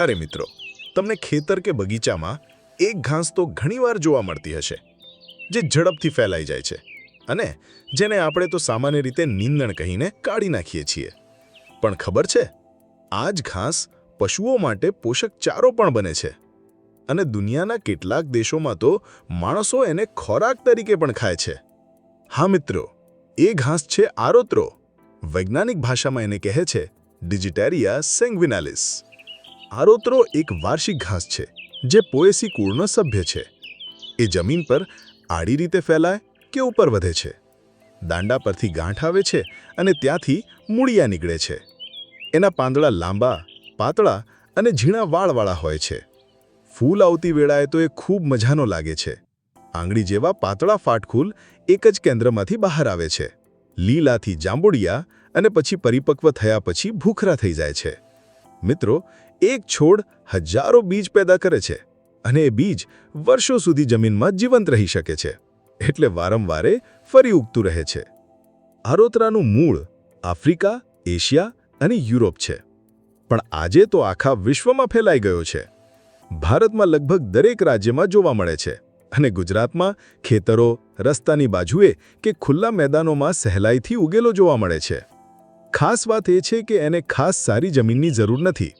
અરે મિત્રો, તમને ખેતર કે બગીચામાં એક ઘાસ તો ઘણીવાર જોવા મળતી હશે, જે ઝડપથી ફેલાઈ જાય છે અને જેને આપણે તો સામાન્ય રીતે નીંદણ કહીને કાઢી નાખીએ છીએ. પણ ખબર છે? આ જ ઘાસ પશુઓ માટે પોષક ચારો પણ બને છે અને દુનિયાના કેટલાક દેશોમાં તો માણસો એને ખોરાક તરીકે પણ ખાય છે. હા મિત્રો, એ ઘાસ છે આરોત્રો, વૈજ્ઞાનિક ભાષામાં એને કહે છે ડિજિટેરિયા સેંગ્વિનાલિસ આરોત્રો એક વાર્ષિક ઘાસ છે, જે પોએસી કુળનો સભ્ય છે. એ જમીન પર આડી રીતે ફેલાય કે ઉપર વધે છે. દાંડા પરથી ગાંઠ આવે છે અને ત્યાંથી મૂળિયા નીકળે છે. એના પાંદડા લાંબા, પાતળા અને ઝીણા વાળવાળા હોય છે. ફૂલ આવતી વેળાએ તો એ ખૂબ મજાનો લાગે છે. આંગળી જેવા પાતળા ફાટખૂલ એક જ કેન્દ્રમાંથી બહાર આવે છે. લીલાથી જાંબુડિયા અને પછી પરિપક્વ થયા પછી ભૂખરા થઈ જાય છે. મિત્રો, એક છોડ હજારો બીજ પેદા કરે છે અને એ બીજ વર્ષો સુધી જમીનમાં જીવંત રહી શકે છે. એટલે વારંવારે ફરી ઉગતું રહે છે. આરોતરાનું મૂળ આફ્રિકા, એશિયા અને યુરોપ છે. પણ આજે તો આખા વિશ્વમાં ફેલાઈ ગયો છે. ભારતમાં લગભગ દરેક રાજ્યમાં જોવા મળે છે અને ગુજરાતમાં ખેતરો, રસ્તાની બાજુએ કે ખુલ્લા મેદાનોમાં સહેલાઈથી ઉગેલો જોવા મળે છે. ખાસ વાત એ છે કે એને ખાસ સારી જમીનની જરૂર નથી.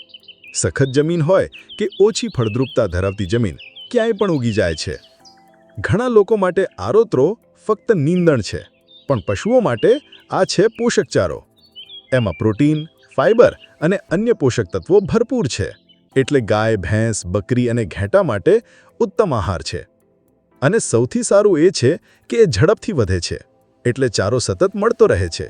સખત જમીન હોય કે ઓછી ફળદ્રુપતા ધરાવતી જમીન, ક્યાંય પણ ઉગી જાય છે. ઘણા લોકો માટે આરોત્રો ફક્ત નીંદણ છે, પણ પશુઓ માટે આ છે પોષક ચારો એમાં પ્રોટીન, ફાઇબર અને અન્ય પોષક તત્વો ભરપૂર છે, એટલે ગાય, ભેંસ, બકરી અને ઘેટા માટે ઉત્તમ આહાર છે. અને સૌથી સારું એ છે કે એ ઝડપથી વધે છે, એટલે ચારો સતત મળતો રહે છે.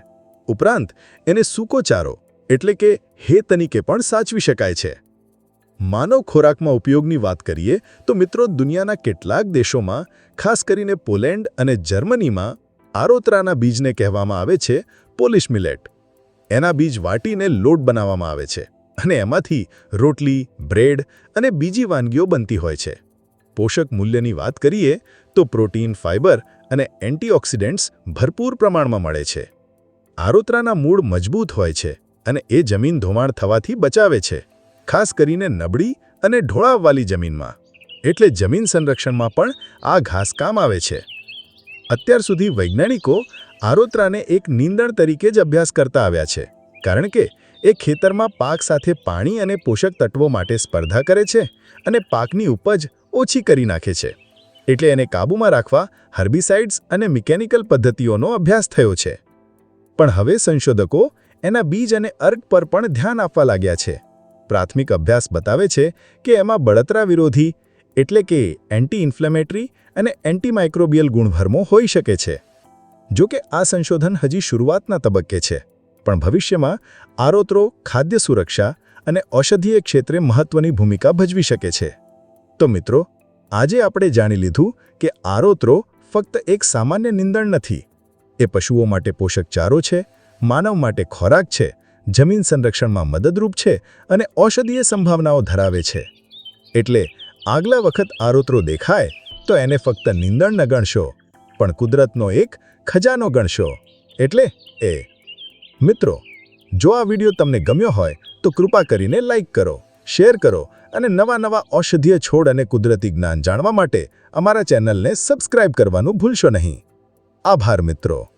ઉપરાંત, એને સૂકો ચારો, એટલે કે હે તરીકે પણ સાચવી શકાય છે. માનવ ખોરાકમાં ઉપયોગની વાત કરીએ, તો મિત્રો દુનિયાના કેટલાક દેશોમાં, ખાસ કરીને પોલેન્ડ અને જર્મનીમાં, આરોતરાના બીજને કહેવામાં આવે છે પોલિશ મિલેટ. એના બીજ વાટીને લોટ બનાવવામાં આવે છે અને એમાંથી રોટલી, બ્રેડ અને બીજી વાનગીઓ બનતી હોય છે. પોષક મૂલ્યની વાત કરીએ, તો પ્રોટીન ફાઇબર અને એન્ટીઓક્સિડન્ટ્સ ભરપૂર પ્રમાણમાં મળે છે. આરોતરાના મૂળ મજબૂત હોય છે અને એ જમીન ધોવાણ થવાથી બચાવે છે, ખાસ કરીને નબળી અને ઢોળાવવાળી જમીનમાં. એટલે જમીન સંરક્ષણમાં પણ આ ઘાસ કામ આવે છે. અત્યાર સુધી વૈજ્ઞાનિકો આરોતરાને એક નીંદણ તરીકે જ અભ્યાસ કરતા આવ્યા છે, કારણ કે એ ખેતરમાં પાક સાથે પાણી અને પોષક તત્વો માટે સ્પર્ધા કરે છે અને પાકની ઉપજ ઓછી કરી નાખે છે. એટલે એને કાબૂમાં રાખવા હર્બિસાઇડ્સ અને મિકેનિકલ પદ્ધતિઓનો અભ્યાસ થયો છે. પણ હવે સંશોધકો એના બીજ અને અર્ક પર પણ ધ્યાન આપવા લાગ્યા છે. પ્રાથમિક અભ્યાસ બતાવે છે કે એમાં બળતરા વિરોધી એટલે કે એન્ટી ઇન્ફ્લેમેટરી અને એન્ટીમાઇક્રોબિયલ ગુણધર્મો હોઈ શકે છે. જો કે આ સંશોધન હજી શરૂઆતના તબક્કે છે, પણ ભવિષ્યમાં આરોત્રો, ખાદ્ય સુરક્ષા અને ઔષધીય ક્ષેત્રે મહત્વની ભૂમિકા ભજવી શકે છે. તો મિત્રો, આજે આપણે જાણી લીધું કે આરોત્રો ફક્ત એક સામાન્ય નિંદણ નથી એ પશુઓ માટે પોષક ચારો છે, માનવ માટે ખોરાક છે, જમીન સંરક્ષણમાં મદદરૂપ છે અને ઔષધીય સંભાવનાઓ ધરાવે છે. એટલે આગલા વખત આરોત્રો દેખાય, તો એને ફક્ત નિંદણ ન ગણશો, પણ કુદરતનો એક ખજાનો ગણશો. એટલે એ. મિત્રો, જો આ વિડિયો તમને ગમ્યો હોય, તો કૃપા કરીને લાઇક કરો, શેર કરો અને નવા નવા ઔષધીય છોડ અને કુદરતી જ્ઞાન જાણવા માટે અમારા ચેનલને સબસ્ક્રાઇબ કરવાનું ભૂલશો નહીં. આભાર મિત્રો.